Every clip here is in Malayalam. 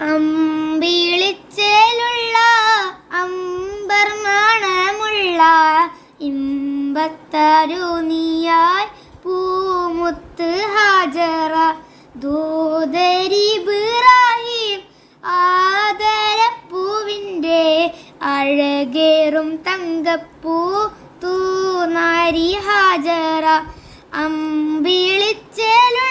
അമ്പിളിച്ചേലുള്ള അമ്പർ മണമുള്ള ഇമ്പത്തരുണിയായി പൂമുത്ത് ഹാജറ. ദൂതരിബിറാഹിം ആദരപ്പൂവിന്റെ അഴകേറും തങ്കപ്പൂ തൂനാരി ഹാജറ. അമ്പിളിച്ചേലുള്ള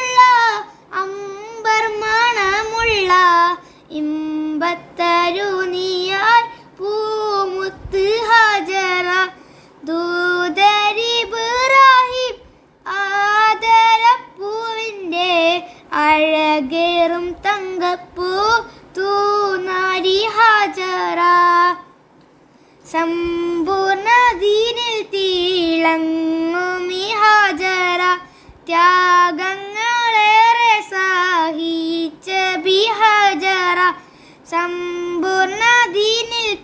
തൂനാരി ഹാജറ സമ്പൂർണതീനിൽ തീളങ്ങുമി ഹാജറ ത്യാഗങ്ങളേറെ സഹിച്ച ബിഹാജറ സമ്പൂർണതീനിൽ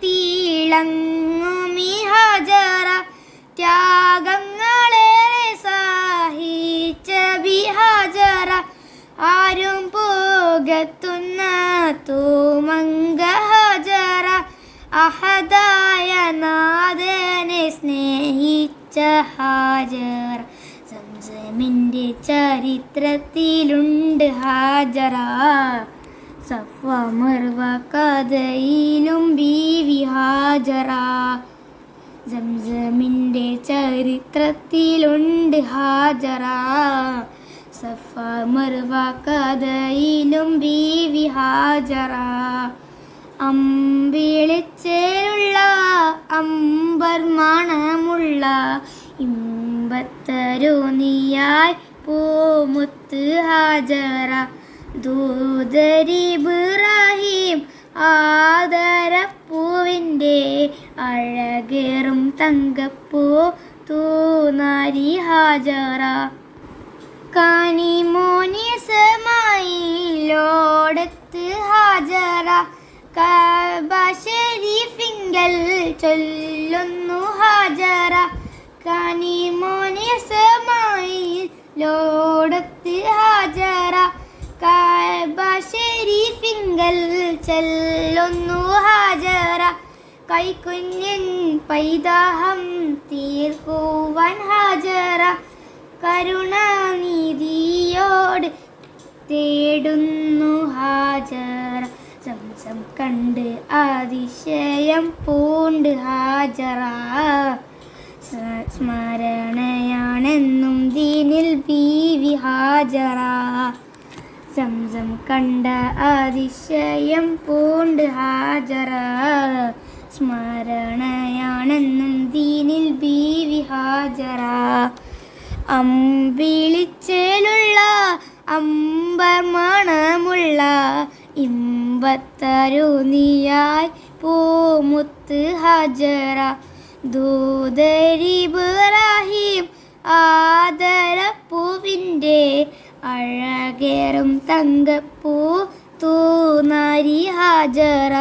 തീളങ്ങുമി ഹാജറ ത്യാഗങ്ങളേറെ സഹിച്ച ബിഹാജറ ആരും ഹാജറ അഹദായ നാഥനെ സ്നേഹിച്ച ഹാജർ. സംസമിന്റെ ചരിത്രത്തിലുണ്ട് ഹാജറ സഫ മർവ കഥയിലും ബീവി ഹാജറ സംസമിന്റെ ചരിത്രത്തിലുണ്ട് ഹാജറ സഫ ഹാജറ അമ്പിളിച്ചേലുള്ള അമ്പർ മണമുള്ള ഇമ്പത്തരുണിയായി പൂമുത്ത് ഹാജറ ദൂതരിബ്രാഹിം ആദരപ്പൂവിന്റെ അഴകേറും തങ്കപ്പൂ തൂനാരി ഹാജറ കാനിമോനിസമായി ലോടത്ത് ഹാജറ. കബ ചൊല്ലുന്നു ഹാജറ. കാനിമോനിസമായി ലോടത്ത് ഹാജറ. കബ ചൊല്ലുന്നു ഹാജറ. കൈക്കുഞ്ഞൻ പൈതാഹം തീർക്കുവാൻ ഹാജറ. കരുണാനിധിയോട് തേടുന്നു ഹാജർ സംസം കണ്ട് അതിശയം പൂണ്ട് ഹാജറ. സ്മ- സ്മരണയാണെന്നും ദീനിൽ ബീവി ഹാജറ. സംസം കണ്ട അതിശയം പൂണ്ട് ഹാജറ. സ്മരണയാണെന്നും ദീനിൽ ബീവി ഹാജറ. അമ്പിളിച്ചേലുള്ള അമ്പർ മണമുള്ള ഇമ്പത്തരുണിയായി പൂമുത്ത് ഹാജറ. ദൂതരിബ്രാഹിം ആദരപ്പൂവിന്റെ അഴകേറും തങ്കപ്പൂ തൂനാരി ഹാജറ.